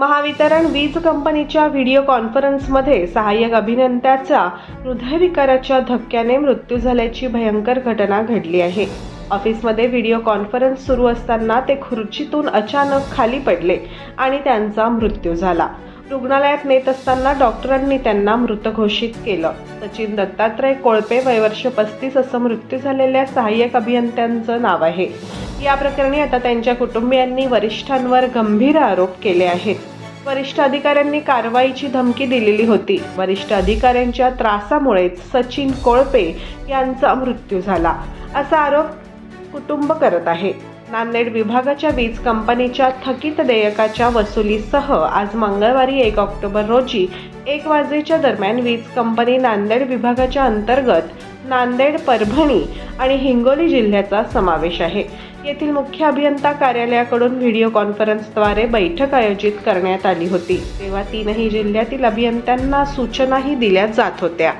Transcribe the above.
महावितरण वीज कंपनीच्या व्हिडिओ कॉन्फरन्समध्ये सहाय्यक अभियंत्याचा हृदयविकाराच्या धक्क्याने मृत्यू झाल्याची भयंकर घटना घडली आहे. ऑफिसमध्ये व्हिडिओ कॉन्फरन्स सुरू असताना ते खुर्चीतून अचानक खाली पडले आणि त्यांचा मृत्यू झाला. रुग्णालयात नेत असताना डॉक्टरांनी त्यांना मृत घोषित केलं. सचिन दत्तात्रय कोळपे वयवर्ष पस्तीस असं मृत्यू झालेल्या सहाय्यक अभियंत्यांचं नाव आहे. या प्रकरणी आता त्यांच्या कुटुंबियांनी वरिष्ठांवर गंभीर आरोप केले आहेत. वरिष्ठ अधिकाऱ्यांनी कारवाईची धमकी दिलेली होती. वरिष्ठ अधिकाऱ्यांच्या त्रासामुळेच सचिन कोळपे यांचा मृत्यू झाला. असा आरोप कुटुंब करत आहे. नांदेड विभागाच्या वीज कंपनीच्या थकीत देयकाच्या वसुलीसह आज मंगळवारी एक ऑक्टोबर रोजी एक वाजेच्या दरम्यान वीज कंपनी नांदेड विभागाच्या अंतर्गत नांदेड परभणी आणि हिंगोली जिल्ह्याचा समावेश आहे. येथील मुख्य अभियंता कार्यालयाकडून व्हिडिओ कॉन्फरन्सद्वारे बैठक आयोजित करण्यात आली होती. तेव्हा तीनही जिल्ह्यातील अभियंत्यांना सूचनाही दिल्या जात होत्या.